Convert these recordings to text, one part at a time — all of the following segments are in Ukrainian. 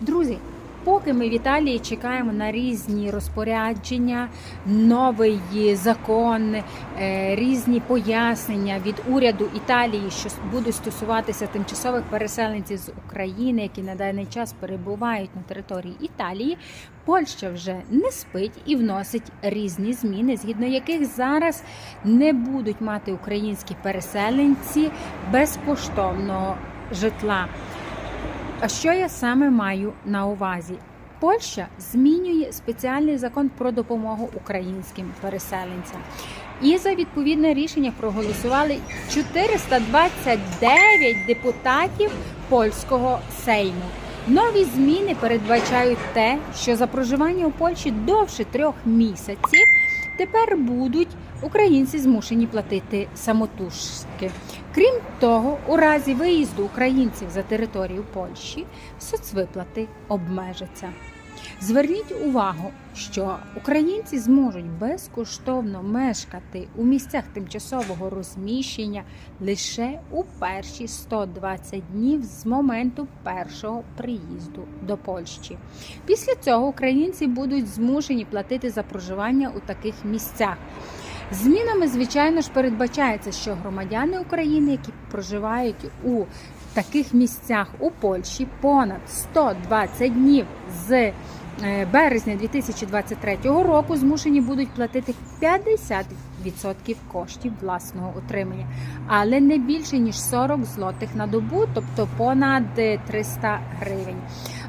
Друзі, поки ми в Італії чекаємо на різні розпорядження, новий закон, е, різні пояснення від уряду Італії, що будуть стосуватися тимчасових переселенців з України, які на даний час перебувають на території Італії. Польща вже не спить і вносить різні зміни, згідно яких зараз не будуть мати українські переселенці безкоштовного житла. А що я саме маю на увазі? Польща змінює спеціальний закон про допомогу українським переселенцям. І за відповідне рішення проголосували 429 депутатів польського сейму. Нові зміни передбачають те, що за проживання у Польщі довше трьох місяців тепер будуть українці змушені платити самотужки. Крім того, у разі виїзду українців за територію Польщі соцвиплати обмежаться. Зверніть увагу, що українці зможуть безкоштовно мешкати у місцях тимчасового розміщення лише у перші 120 днів з моменту першого приїзду до Польщі. Після цього українці будуть змушені платити за проживання у таких місцях. Змінами, звичайно ж, передбачається, що громадяни України, які проживають у таких місцях у Польщі понад 120 днів з е, березня 2023 року, змушені будуть платити 50% коштів власного утримання, але не більше ніж 40 злотих на добу, тобто понад е, 300 гривень.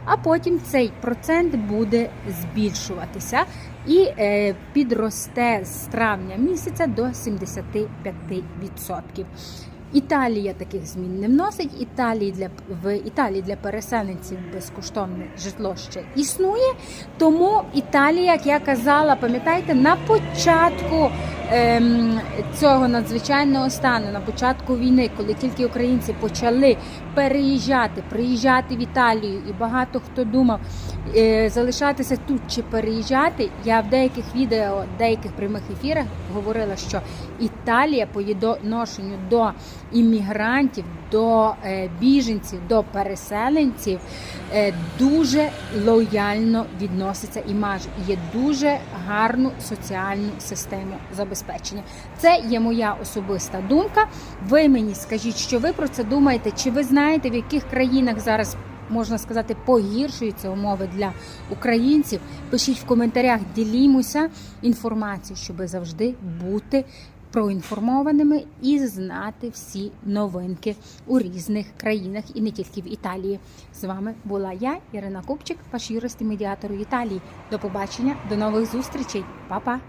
А потім цей процент буде збільшуватися і е, підросте з травня місяця до 75%. Італія таких змін не вносить. Італії для в Італії для переселенців безкоштовне житло ще існує. Тому Італія, як я казала, пам'ятаєте, на початку цього надзвичайного стану, на початку війни, коли тільки українці почали переїжджати, приїжджати в Італію, і багато хто думав е, залишатися тут чи переїжджати. Я в деяких відео, деяких прямих ефірах говорила, що Італія по відношенню до іммігрантів, до е, біженців, до переселенців е, дуже лояльно відноситься і маже є дуже гарну соціальну систему забезпечення. Це є моя особиста думка. Ви мені скажіть, що ви про це думаєте? Чи ви знаєте, в яких країнах зараз? Можна сказати, погіршуються умови для українців. Пишіть в коментарях, ділімося інформацією, щоб завжди бути проінформованими і знати всі новинки у різних країнах і не тільки в Італії. З вами була я, Ірина Купчик, ваш юрист і медіатор у Італії. До побачення, до нових зустрічей, Па-па!